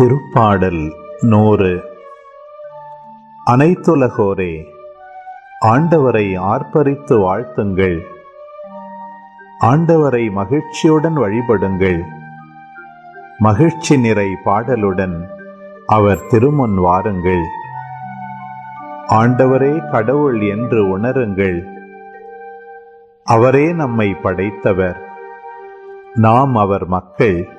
திருப்பாடல் நூறு. அனைத்துலகோரே ஆண்டவரை ஆர்ப்பரித்து வாழ்த்துங்கள். ஆண்டவரை மகிழ்ச்சியுடன் வழிபடுங்கள். மகிழ்ச்சி நிறை பாடலுடன் அவர் திருமுன் வாருங்கள். ஆண்டவரே கடவுள் என்று உணருங்கள். அவரே நம்மை படைத்தவர். நாம் அவர் மக்கள்.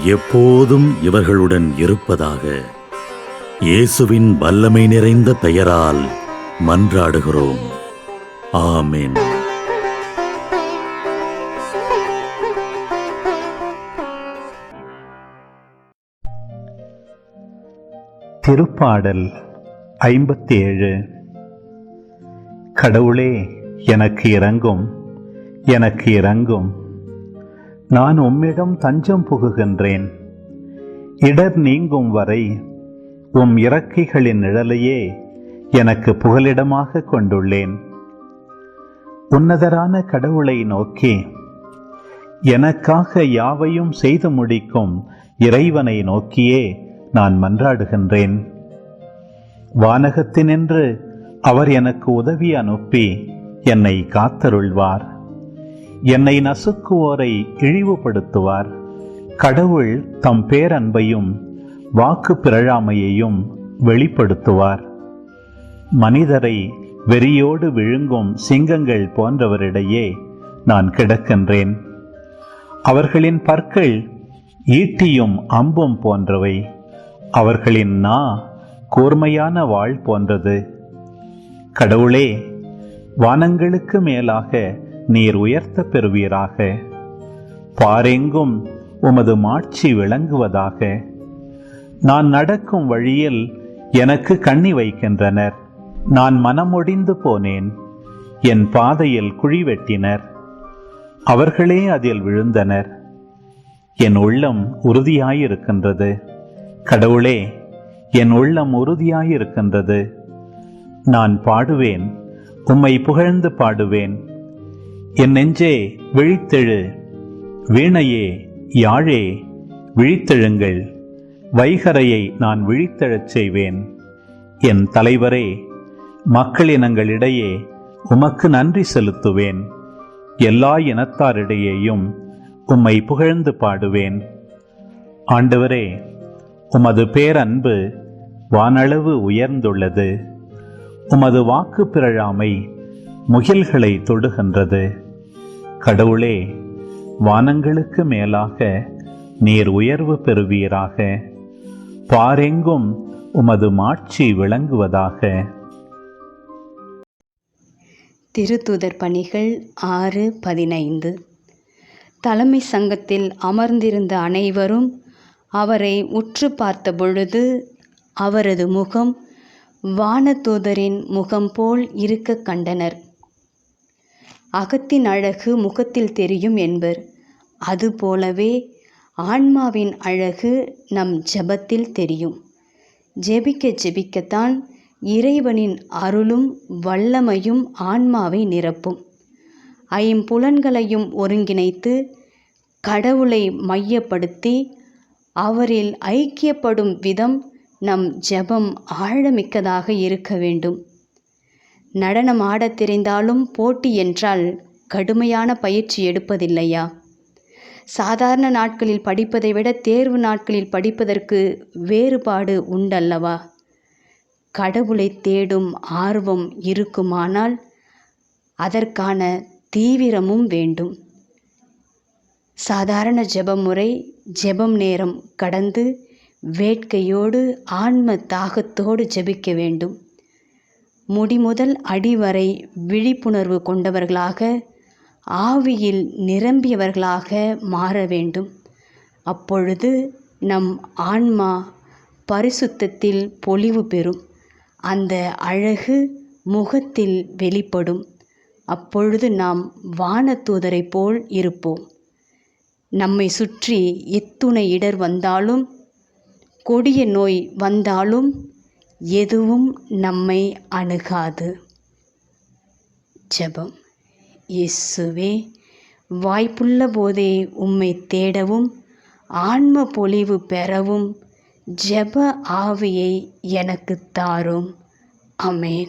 எப்போதும் இவர்களுடன் இருப்பதாக இயேசுவின் வல்லமை நிறைந்த பெயரால் மன்றாடுகிறோம். ஆமேன். திருப்பாடல் ஐம்பத்தி ஏழு கடவுளே எனக்கு இறங்கும் எனக்கு இறங்கும் நான் உம்மிடம் தஞ்சம் புகுகின்றேன். இடர் நீங்கும் வரை உம் இறக்கைகளின் நிழலையே எனக்கு புகலிடமாக கொண்டுள்ளேன். உன்னதரான கடவுளை நோக்கி எனக்காக யாவையும் செய்து முடிக்கும் இறைவனை நோக்கியே நான் மன்றாடுகின்றேன். வானகத்தினின்று அவர் எனக்கு உதவி அனுப்பி என்னை காத்தருள்வார். என்னை நசுக்குவோரை இழிவுபடுத்துவார். கடவுள் தம் பேரன்பையும் வாக்கு பிறழாமையையும் வெளிப்படுத்துவார். மனிதரை வெறியோடு விழுங்கும் சிங்கங்கள் போன்றவரிடையே நான் கிடக்கின்றேன். அவர்களின் பற்கள் ஈட்டியும் அம்பும் போன்றவை. அவர்களின் நா கூர்மையான வாள் போன்றது. கடவுளே வானங்களுக்கு மேலாக நீர் உயர்த்த பெறுவீராக. பாரெங்கும் உமது மாட்சி விளங்குவதாக. நான் நடக்கும் வழியில் எனக்கு கண்ணி வைக்கின்றனர். நான் மனமொடிந்து போனேன். என் பாதையில் குழி வெட்டினர். அவர்களே அதில் விழுந்தனர். என் உள்ளம் உறுதியாயிருக்கின்றது. கடவுளே என் உள்ளம் உறுதியாயிருக்கின்றது. நான் பாடுவேன். உம்மை புகழ்ந்து பாடுவேன். என் நெஞ்சே விழித்தெழு. வீணையே யாழே விழித்தெழுங்கள். வைகரையை நான் விழித்தெழச் செய்வேன். என் தலைவரே மக்களினங்களிடையே உமக்கு நன்றி செலுத்துவேன். எல்லா இனத்தாரிடையேயும் உம்மை புகழ்ந்து பாடுவேன். ஆண்டவரே உமது பேரன்பு வானளவு உயர்ந்துள்ளது. உமது வாக்கு பிறழாமை முகில்களை தொடுகின்றது. கடவுளே வானங்களுக்கு மேலாக நீர் உயர்வு பெறுவீராக. பாரெங்கும் உமது மாட்சி விளங்குவதாக. திருத்துதர் பணிகள் ஆறு பதினைந்து. தலைமை சங்கத்தில் அமர்ந்திருந்த அனைவரும் அவரை உற்று பார்த்த பொழுது அவரது முகம் வானதூதரின் முகம் போல் இருக்க கண்டனர். அகத்தின் அழகு முகத்தில் தெரியும் என்பர். அதுபோலவே ஆன்மாவின் அழகு நம் ஜெபத்தில் தெரியும். ஜெபிக்க ஜெபிக்கத்தான் இறைவனின் அருளும் வல்லமையும் ஆன்மாவை நிரப்பும். ஐம்புலன்களையும் ஒருங்கிணைத்து கடவுளை மையப்படுத்தி அவரில் ஐக்கியப்படும் விதம் நம் ஜெபம் ஆழமிக்கதாக இருக்க வேண்டும். நடனம் ஆடத் தெரிந்தாலும் போட்டி என்றால் கடுமையான பயிற்சி எடுப்பதில்லையா? சாதாரண நாட்களில் படிப்பதை விட தேர்வு நாட்களில் படிப்பதற்கு வேறுபாடு உண்டல்லவா? கடவுளை தேடும் ஆர்வம் இருக்குமானால் அதற்கான தீவிரமும் வேண்டும். சாதாரண ஜெபம் முறை ஜெபம் நேரம் கடந்து வேட்கையோடு ஆன்ம தாகத்தோடு ஜெபிக்க வேண்டும். முடிமுதல் அடிவரை விழிப்புணர்வு கொண்டவர்களாக ஆவியில் நிரம்பியவர்களாக மாற வேண்டும். அப்பொழுது நம் ஆன்மா பரிசுத்தத்தில் பொலிவு பெறும். அந்த அழகு முகத்தில் வெளிப்படும். அப்பொழுது நாம் வானத்தூதரை போல் இருப்போம். நம்மை சுற்றி எத்துணை இடர் வந்தாலும் கொடிய நோய் வந்தாலும் எதுவும் நம்மை அணுகாது. ஜெபம். இயேசுவே வாய்ப்புள்ள போதே உம்மை தேடவும் ஆன்ம பொலிவு பெறவும் ஜெப ஆவியை எனக்கு தாரும். அமேன்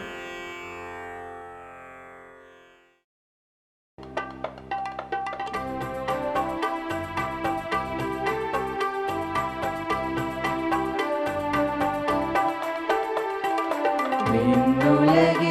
내게